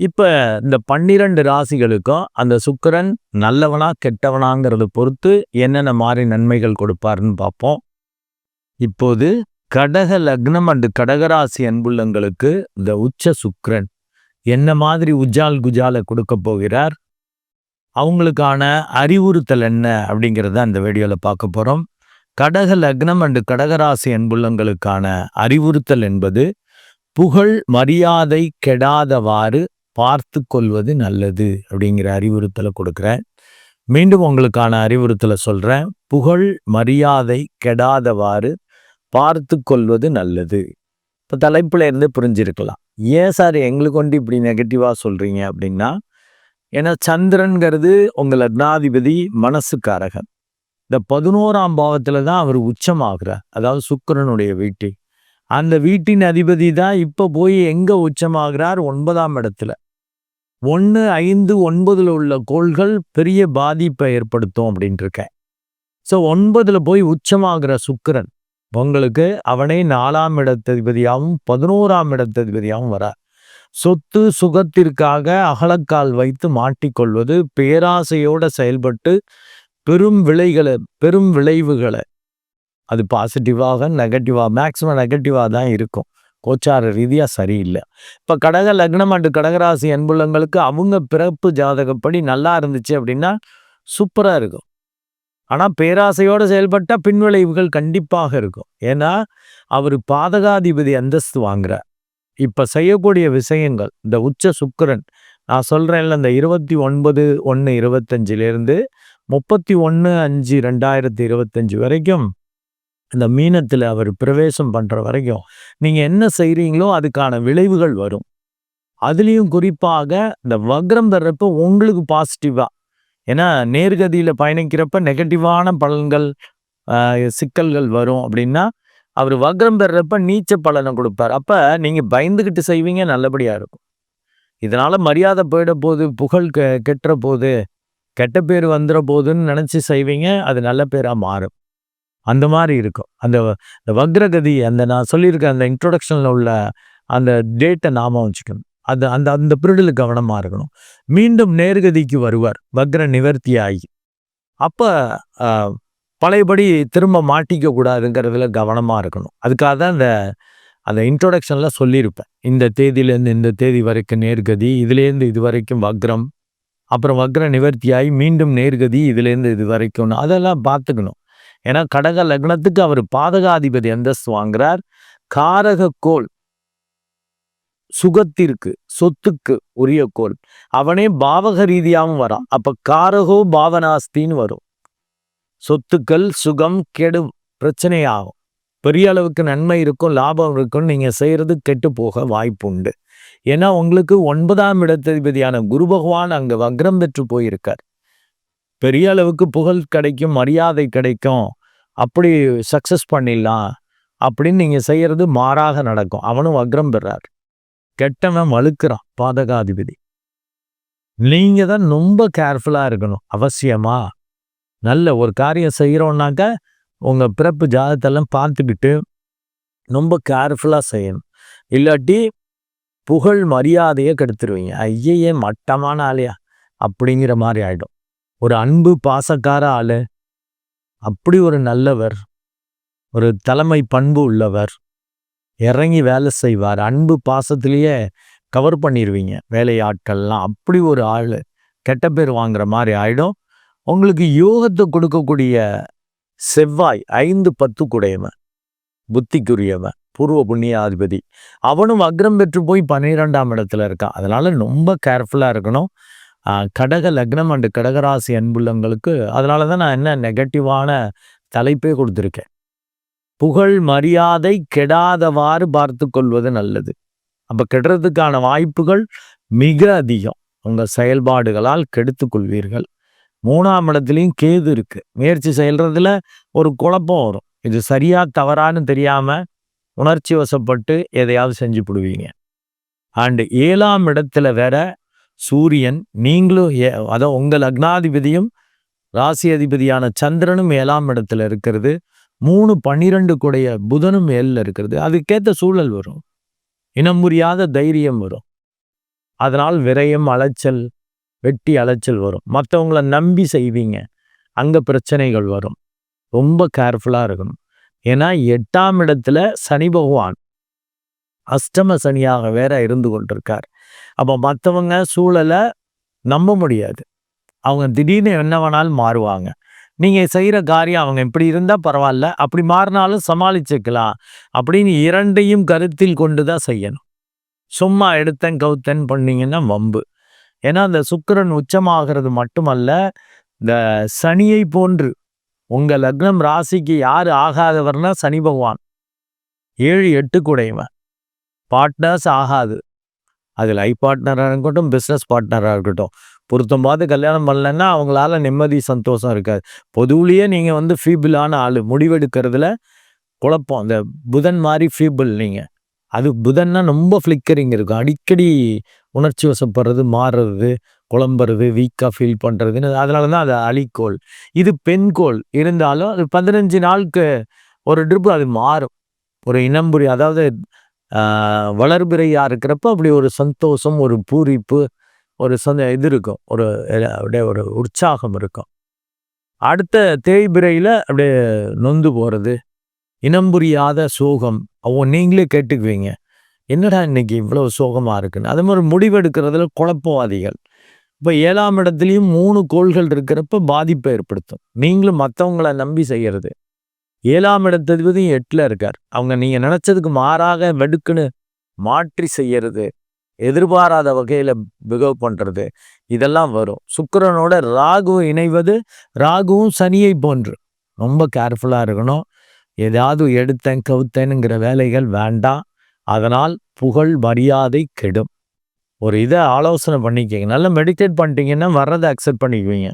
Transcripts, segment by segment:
இப்போ இந்த பன்னிரண்டு ராசிகளுக்கும் அந்த சுக்கரன் நல்லவனா கெட்டவனாங்கிறத பொறுத்து என்னென்ன மாதிரி நன்மைகள் கொடுப்பாருன்னு பார்ப்போம். இப்போது கடக லக்னம் அண்டு கடகராசி அன்புள்ளங்களுக்கு இந்த உச்ச சுக்கரன் என்ன மாதிரி உஜால் குஜால கொடுக்க போகிறார் அவங்களுக்கான அறிவுறுத்தல் என்ன அப்படிங்கிறத அந்த வீடியோவில் பார்க்க போகிறோம் கடக லக்னம் அண்டு கடகராசி அன்புள்ளங்களுக்கான அறிவுறுத்தல் என்பது புகழ் மரியாதை கெடாதவாறு பார்த்து கொள்வது நல்லது அப்படிங்கிற அறிவுறுத்தலை கொடுக்குறேன். மீண்டும் உங்களுக்கான அறிவுறுத்தலை சொல்கிறேன் புகழ் மரியாதை கெடாதவாறு பார்த்து கொள்வது நல்லது. இப்போ தலைப்பில் இருந்து புரிஞ்சிருக்கலாம். ஏன் சார் எங்களுக்கு கொண்டு இப்படி நெகட்டிவாக சொல்கிறீங்க அப்படின்னா ஏன்னா சந்திரன்கிறது உங்கள் லக்னாதிபதி மனசுக்காரகன். இந்த பதினோராம் பாவத்தில் தான் அவர் உச்சமாகிறார். அதாவது சுக்கரனுடைய வீட்டில். அந்த வீட்டின் அதிபதி தான் இப்போ போய் எங்கே உச்சமாகிறார்? ஒன்பதாம் இடத்துல. ஒன்று ஐந்து ஒன்பதில் உள்ள கோள்கள் பெரிய பாதிப்பை ஏற்படுத்தும் அப்படின்ட்டு இருக்கேன் ஸோ ஒன்பதில் போய் உச்சமாகிற சுக்கரன் உங்களுக்கு அவனே நாலாம் இடத்ததிபதியாகவும் பதினோராம் இடத்ததிபதியாகவும் வர சொத்து சுகத்திற்காக அகலக்கால் வைத்து மாட்டிக்கொள்வது பேராசையோட செயல்பட்டு பெரும் விளைகளை பெரும் விளைவுகளை அது பாசிட்டிவாக நெகட்டிவாக மேக்சிமம் நெகட்டிவாக தான் இருக்கும். கோச்சார ரீதியாக சரியில்லை. இப்போ கடக லக்னம் அண்டு கடகராசி அன்புள்ளங்களுக்கு அவங்க பிறப்பு ஜாதகப்படி நல்லா இருந்துச்சு அப்படின்னா சூப்பராக இருக்கும். ஆனால் பேராசையோடு செயல்பட்டால் பின்விளைவுகள் கண்டிப்பாக இருக்கும். ஏன்னா அவர் பாதகாதிபதி அந்தஸ்து வாங்குறார். இப்போ செய்யக்கூடிய விஷயங்கள் இந்த உச்ச சுக்கரன் நான் சொல்கிறேன்ல இந்த இருபத்தி ஒன்பது ஒன்று இருபத்தஞ்சிலேருந்து முப்பத்தி ஒன்று அஞ்சு ரெண்டாயிரத்தி இருபத்தஞ்சி வரைக்கும் இந்த மீனத்தில் அவர் பிரவேசம் பண்ணுற வரைக்கும் நீங்கள் என்ன செய்கிறீங்களோ அதுக்கான விளைவுகள் வரும். அதுலேயும் குறிப்பாக இந்த வக்ரம் தர்றப்போ உங்களுக்கு பாசிட்டிவாக ஏன்னா நேர்கதியில் பயணிக்கிறப்ப நெகட்டிவான பலன்கள் சிக்கல்கள் வரும் அப்படின்னா அவர் வக்ரம் பெறப்ப நீச்ச பலனை கொடுப்பார். அப்போ நீங்கள் பயந்துக்கிட்டு செய்வீங்க நல்லபடியாக இருக்கும். இதனால் மரியாதை போயிட போது புகழ் கெ கெட்டுற போது கெட்ட பேர் வந்துட போதுன்னு நினச்சி செய்வீங்க அது நல்ல பேராக மாறும். அந்த மாதிரி இருக்கும். அந்த வக்ரகதி அந்த நான் சொல்லியிருக்கேன் அந்த இன்ட்ரொடக்ஷனில் உள்ள அந்த டேட்டை நாம வச்சுக்கணும். அது அந்த அந்த பிரிடில் கவனமாக இருக்கணும். மீண்டும் நேர்கதிக்கு வருவார். வக்ர நிவர்த்தி ஆகி அப்போ பழையபடி திரும்ப மாட்டிக்க கூடாதுங்கிறதுல கவனமாக இருக்கணும். அதுக்காக தான் அந்த அந்த இன்ட்ரொடக்ஷனில் சொல்லியிருப்பேன். இந்த தேதியிலேருந்து இந்த தேதி வரைக்கும் நேர்கதி இதுலேருந்து இது வரைக்கும் வக்ரம் அப்புறம் வக்ர நிவர்த்தியாகி மீண்டும் நேர்கதி இதுலேருந்து இது வரைக்கும் அதெல்லாம் பார்த்துக்கணும். ஏன்னா கடக லக்னத்துக்கு அவர் பாதகாதிபதி அந்தஸ்து வாங்குறார். காரக கோல் சுகத்திற்கு சொத்துக்கு உரிய கோல் அவனே பாவக ரீதியாகவும் வரான் அப்ப காரகோ பாவனாஸ்தின்னு வரும். சொத்துக்கள் சுகம் கெடும் பிரச்சனையாகும். பெரிய அளவுக்கு நன்மை இருக்கும் லாபம் இருக்கும் நீங்க செய்யறது கெட்டு போக வாய்ப்பு உண்டு ஏன்னா உங்களுக்கு ஒன்பதாம் இடத்ததிபதியான குரு பகவான் அங்க வக்ரம் பெற்று போயிருக்கார். பெரிய அளவுக்கு புகழ் கிடைக்கும் மரியாதை கிடைக்கும். அப்படி சக்சஸ் பண்ணிடலாம். அப்படின்னு நீங்கள் செய்கிறது மாறாக நடக்கும். அவனும் வக்ரம் பெறார். கெட்டவன் வலுக்கிறான் பாதகாதிபதி. நீங்கள் தான் ரொம்ப கேர்ஃபுல்லாக இருக்கணும் அவசியமா? நல்ல ஒரு காரியம் செய்கிறோன்னாக்க உங்கள் பிறப்பு ஜாதத்தெல்லாம் பார்த்துக்கிட்டு ரொம்ப கேர்ஃபுல்லாக செய்யணும். இல்லாட்டி புகழ் மரியாதையை கெடுத்துருவீங்க. ஐயையே மட்டமான ஆளையா? அப்படிங்கிற மாதிரி ஆகிடும் ஒரு அன்பு பாசக்கார ஆளு. அப்படி ஒரு நல்லவர். ஒரு தலைமை பண்பு உள்ளவர். இறங்கி வேலை செய்வார். அன்பு பாசத்திலேயே கவர் பண்ணிடுவீங்க வேலையாட்கள்லாம். அப்படி ஒரு ஆள். கெட்ட பேர் வாங்குற மாதிரி ஆகிடும் உங்களுக்கு யோகத்தை கொடுக்கக்கூடிய செவ்வாய் ஐந்து பத்து குடையவன். புத்திக்குரியவன். பூர்வ புண்ணியாதிபதி. அவனும் அக்ரம் பெற்று போய் பன்னிரெண்டாம் இடத்துல இருக்கான். அதனால் ரொம்ப கேர்ஃபுல்லாக இருக்கணும். கடக லக்னம் அண்டு கடகராசி அன்புள்ளங்களுக்கு அதனால தான் நான் என்ன நெகட்டிவான தலைப்பே கொடுத்துருக்கேன். புகழ் மரியாதை கெடாதவாறு பார்த்து கொள்வது நல்லது. அப்போ கெடுறதுக்கான வாய்ப்புகள் மிக அதிகம். உங்கள் செயல்பாடுகளால் கெடுத்து கொள்வீர்கள். மூணாம் இடத்துலையும் கேது இருக்குது முயற்சி செய்யறதுல ஒரு குழப்பம் வரும். இது சரியா தவறான்னு தெரியாமல் உணர்ச்சி வசப்பட்டு எதையாவது செஞ்சு போடுவீங்க. அண்டு ஏழாம் இடத்துல வேற சூரியன் நீங்களும் ஏ அதான் உங்கள் லக்னாதிபதியும் ராசி அதிபதியான சந்திரனும் ஏழாம் இடத்துல இருக்கிறது. மூணு பன்னிரெண்டு கூடைய புதனும் ஏழில் இருக்கிறது. அதுக்கேற்ற சூழல் வரும். இனம் முறியாத தைரியம் வரும். அதனால் விரயம் அலைச்சல் வெட்டி அலைச்சல் வரும். மற்றவங்கள நம்பி செய்வீங்க. அங்கே பிரச்சனைகள் வரும். ரொம்ப கேர்ஃபுல்லாக இருக்கணும். ஏன்னா எட்டாம் இடத்துல சனி பகவான் அஷ்டம சனியாக வேற இருந்து கொண்டிருக்கார். அப்போ மற்றவங்க சூழலை நம்ப முடியாது. அவங்க திடீர்னு என்ன வேணாலும் மாறுவாங்க. நீங்கள் செய்கிற காரியம் அவங்க இப்படி இருந்தால் பரவாயில்ல அப்படி மாறினாலும் சமாளிச்சுக்கலாம். அப்படின்னு இரண்டையும் கருத்தில் கொண்டு தான் செய்யணும். சும்மா எடுத்தேன் கவுத்தன் பண்ணீங்கன்னா வம்பு. ஏன்னா அந்த சுக்கரன் உச்சமாகிறது மட்டுமல்ல இந்த சனியை போன்று உங்கள் லக்னம் ராசிக்கு யாரு ஆகாதவர்னா சனி பகவான். ஏழு எட்டு குடைவன் பார்ட்னர்ஸ் ஆகாது. அது லைஃப் பார்ட்னராக இருக்கட்டும் பிஸ்னஸ் பார்ட்னராக இருக்கட்டும். பொருத்தம் பார்த்து கல்யாணம் பண்ணலன்னா அவங்களால நிம்மதி சந்தோஷம் இருக்காது. பொதுவிலேயே நீங்கள் வந்து ஃபீபிளான ஆள். முடிவெடுக்கிறதுல குழப்பம். அந்த புதன் மாதிரி ஃபீபிள் நீங்கள் அது புதன்னா ரொம்ப ஃப்ளிக்கரிங் இருக்கும். அடிக்கடி உணர்ச்சி வசப்படுறது மாறுறது குழம்புறது வீக்காக ஃபீல் பண்ணுறதுன்னு அதனால தான் அது அழிக்கோள். இது பெண்கோள். இருந்தாலும் அது பதினஞ்சு நாளுக்கு ஒரு ட்ரிப்பு அது மாறும். ஒரு இனம்புரி அதாவது வளர்பிறையாக இருக்கிறப்ப அப்படி ஒரு சந்தோஷம் ஒரு பூரிப்பு ஒரு சந்த இது இருக்கும். ஒரு அப்படியே ஒரு உற்சாகம் இருக்கும். அடுத்த தேய்பிரையில் அப்படியே நொந்து போகிறது இனம் புரியாத சோகம் அவன் நீங்களே கேட்டுக்குவீங்க. என்னடா இன்னைக்கு இவ்வளோ சோகமாக இருக்குன்னு? அதே மாதிரி முடிவெடுக்கிறதுல குழப்பவாதிகள். இப்போ ஏழாம் இடத்துலையும் மூணு கோள்கள் இருக்கிறப்ப பாதிப்பை ஏற்படுத்தும். நீங்களும் மற்றவங்கள நம்பி செய்கிறது ஏழாம் இடத்ததிபதியும் எட்டில் இருக்கார். அவங்க நீங்கள் நினச்சதுக்கு மாறாக வெடுக்குன்னு மாற்றி செய்யறது எதிர்பாராத வகையில் பிகவ் பண்ணுறது இதெல்லாம் வரும். சுக்கரனோட ராகு இணைவது ராகுவும் சனியை போன்று. ரொம்ப கேர்ஃபுல்லாக இருக்கணும். ஏதாவது எடுத்தேன் கவுத்தேனுங்கிற வேலைகள் வேண்டாம். அதனால் புகழ் மரியாதை கெடும். ஒரு இதை ஆலோசனை பண்ணிக்கிங்க. நல்லா மெடிடேட் பண்ணிட்டீங்கன்னா வர்றதை அக்செப்ட் பண்ணிக்குவீங்க.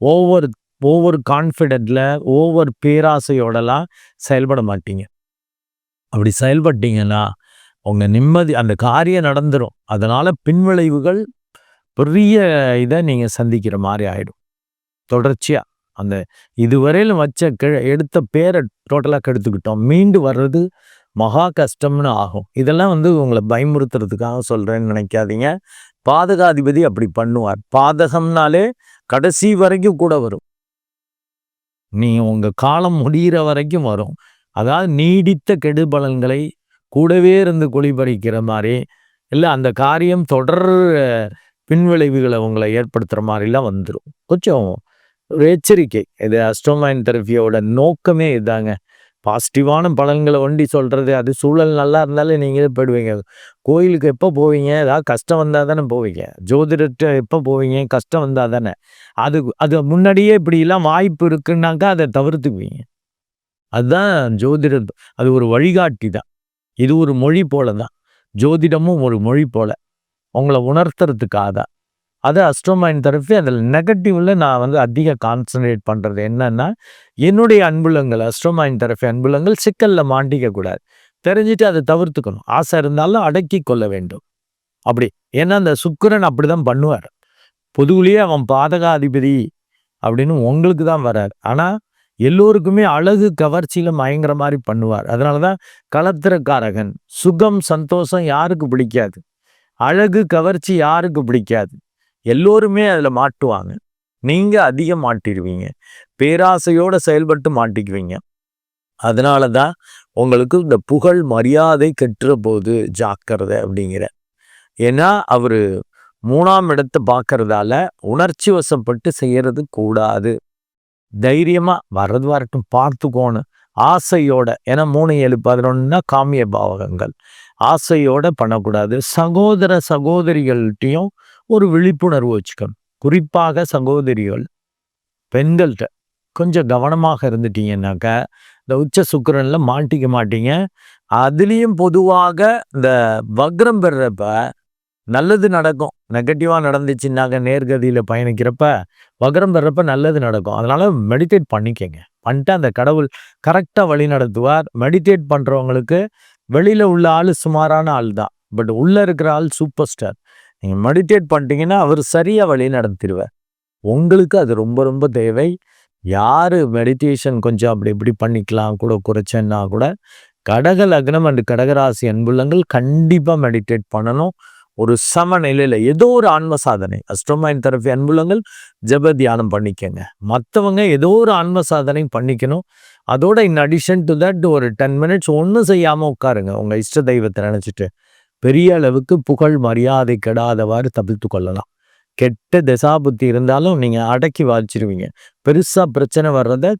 ஒவ்வொரு ஒவ்வொரு கான்ஃபிடென்ட்ல ஒவ்வொரு பேராசையோடலாம் செயல்பட மாட்டீங்க. அப்படி செயல்பட்டீங்கன்னா உங்கள் நிம்மதி அந்த காரியம் நடந்துடும் அதனால் பின்விளைவுகள் பெரிய இதை நீங்கள் சந்திக்கிற மாதிரி ஆகிடும் தொடர்ச்சியாக அந்த இதுவரையிலும் வச்ச கிழ எடுத்த பேரை டோட்டலாக கெடுத்துக்கிட்டோம். மீண்டு வர்றது மகா கஷ்டம்னு ஆகும். இதெல்லாம் வந்து உங்களை பயமுறுத்துறதுக்காக சொல்கிறேன்னு நினைக்காதீங்க. பாதகாதிபதி அப்படி பண்ணுவார். பாதகம்னாலே கடைசி வரைக்கும் கூட வரும். நீ உங்கள் காலம் முடிகிற வரைக்கும் வரும். அதாவது நீடித்த கெடுபலன்களை கூடவே இருந்து குளிபறிக்கிற மாதிரி இல்லை அந்த காரியம் தொடர் பின்விளைவுகளை உங்களை ஏற்படுத்துகிற மாதிரிலாம் வந்துடும் கொஞ்சம் ஒரு எச்சரிக்கை. இது அஸ்ட்ரோமைன் தெரப்பியோட நோக்கமே இதாங்க. பாசிட்டிவான பலன்களை ஒண்டி சொல்கிறது அது சூழல் நல்லா இருந்தாலும் நீங்களே போயிடுவீங்க. கோயிலுக்கு எப்போ போவீங்க? ஏதாவது கஷ்டம் வந்தால் தானே போவீங்க. ஜோதிடத்தை எப்போ போவீங்க? கஷ்டம் வந்தால் தானே. அது அது முன்னாடியே இப்படிலாம் வாய்ப்பு இருக்குன்னாக்கா அதை தவிர்த்துக்குவீங்க. அதுதான் ஜோதிடர் அது ஒரு வழிகாட்டி தான். இது ஒரு மொழி போல தான் ஜோதிடமும் ஒரு மொழி போல. உங்களை உணர்த்துறதுக்காக தான். அது அஸ்ட்ரோமைன் தெரப்பி அதில் நெகட்டிவில் நான் வந்து அதிக கான்சன்ட்ரேட் பண்ணுறது என்னன்னா என்னுடைய அன்புலங்கள் அஸ்ட்ரோமைன் தெரப்பி அன்புலங்கள் சிக்கலில் மாட்டிக்க கூடாது. தெரிஞ்சுட்டு அதை தவிர்த்துக்கணும். ஆசை இருந்தாலும் அடக்கி கொள்ள வேண்டும். அப்படி. ஏன்னா அந்த சுக்கரன் அப்படி தான் பண்ணுவார். பொதுவிலேயே அவன் பாதகாதிபதி அப்படின்னு உங்களுக்கு தான் வரார். ஆனால் எல்லோருக்குமே அழகு கவர்ச்சியில் மயங்குற மாதிரி பண்ணுவார். அதனால தான் களத்திரக்காரகன் சுகம் சந்தோஷம் யாருக்கு பிடிக்காது? அழகு கவர்ச்சி யாருக்கு பிடிக்காது? எல்லோருமே அதில் மாட்டுவாங்க. நீங்கள் அதிகம் மாட்டிடுவீங்க. பேராசையோடு செயல்பட்டு மாட்டிக்குவீங்க. அதனால தான் உங்களுக்கு இந்த புகழ் மரியாதை கெட்டுற போது ஜாக்கிரதை அப்படிங்கிற. ஏன்னா அவர் மூணாம் இடத்தை பார்க்கறதால உணர்ச்சி வசப்பட்டு செய்யறது கூடாது. தைரியமா வர்றது வரட்டும் பார்த்துக்கோணும். ஆசையோட ஏன்னா மூணு ஏழு பதினொன்றுனா காமிய பாவகங்கள். ஆசையோட பண்ணக்கூடாது. சகோதர சகோதரிகள்கிட்டையும் ஒரு விழிப்புணர்வு வச்சுக்கணும். குறிப்பாக சகோதரிகள் பெண்கள்கிட்ட கொஞ்சம் கவனமாக இருந்துட்டீங்கன்னாக்கா இந்த உச்ச சுக்கரனில் மாட்டிக்க மாட்டீங்க. அதுலேயும் பொதுவாக இந்த வக்ரம் பெறப்ப நல்லது நடக்கும். நெகட்டிவாக நடந்துச்சுன்னாக்க நேர்கதியில் பயணிக்கிறப்ப வக்ரம் பெறப்ப நல்லது நடக்கும். அதனால் மெடிடேட் பண்ணிக்கங்க. பண்ணிட்டு அந்த கடவுள் கரெக்டாக வழி நடத்துவார். மெடிடேட் பண்ணுறவங்களுக்கு வெளியில் உள்ள ஆள் சுமாரான ஆள் தான் பட் உள்ளே இருக்கிற ஆள் சூப்பர் ஸ்டார். நீங்கள் மெடிடேட் பண்ணிட்டீங்கன்னா அவர் சரியாக வழி நடத்திடுவார். உங்களுக்கு அது ரொம்ப ரொம்ப தேவை. யார் மெடிடேஷன் கொஞ்சம் அப்படி இப்படி பண்ணிக்கலாம் கூட குறைச்சேன்னா கூட கடக லக்னம் அண்டு கடகராசி அன்புள்ளங்கள் கண்டிப்பாக மெடிடேட் பண்ணணும். ஒரு சமநிலையில் ஏதோ ஒரு ஆன்ம சாதனை அஸ்ட்ரோமைன் தெரப்பி அன்புள்ளங்கள் ஜப தியானம் பண்ணிக்கங்க. மற்றவங்க ஏதோ ஒரு ஆன்ம சாதனை பண்ணிக்கணும். அதோட இன் அடிஷன் டு தட் ஒரு டென் மினிட்ஸ் ஒன்றும் செய்யாமல் உட்காருங்க. உங்கள் இஷ்ட தெய்வத்தை நினச்சிட்டு. பெரிய அளவுக்கு புகழ் மரியாதை கெடாதவாறு தவிர்த்து கொள்ளலாம். கெட்ட திசாபுத்தி இருந்தாலும் நீங்கள் அடக்கி வாச்சிருவீங்க பெருசாக பிரச்சனை வர்றதை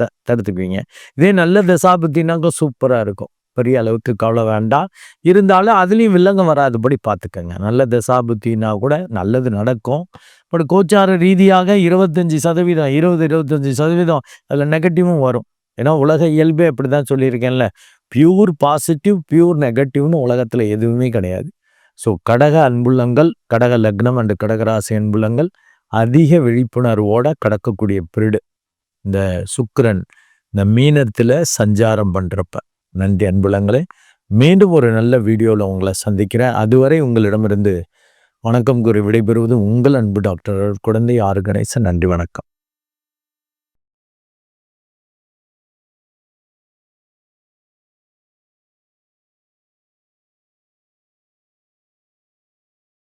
த தடுத்துக்குவீங்க. இதே நல்ல திசாபுத்தினாக்க சூப்பராக இருக்கும். பெரிய அளவுக்கு கவலை வேண்டாம். இருந்தாலும் அதுலேயும் வில்லங்கம் வராதுபடி பார்த்துக்கோங்க நல்ல தசாபுத்தினா கூட நல்லது நடக்கும். பட் கோச்சார ரீதியாக இருபத்தஞ்சி சதவீதம் இருபது இருபத்தஞ்சி சதவீதம் அதில் நெகட்டிவும் வரும். ஏன்னா உலக இயல்பே அப்படி தான் சொல்லியிருக்கேன்ல. பியூர் பாசிட்டிவ் பியூர் நெகட்டிவ்னு உலகத்தில் எதுவுமே கிடையாது. ஸோ கடக அன்புள்ளங்கள் கடக லக்னம் அண்டு கடகராசி அன்புள்ளங்கள் அதிக விழிப்புணர்வோட கடக்கக்கூடிய பிரிடு. இந்த சுக்கரன் இந்த மீனத்தில் சஞ்சாரம் பண்ணுறப்ப நன்றி அன்புலங்களே மீண்டும் ஒரு நல்ல வீடியோவில் உங்களை சந்திக்கிறேன். அதுவரை உங்களிடமிருந்து வணக்கம் கூறி விடைபெறுவது உங்கள் அன்பு டாக்டர் குழந்தை ஆறு நன்றி வணக்கம்.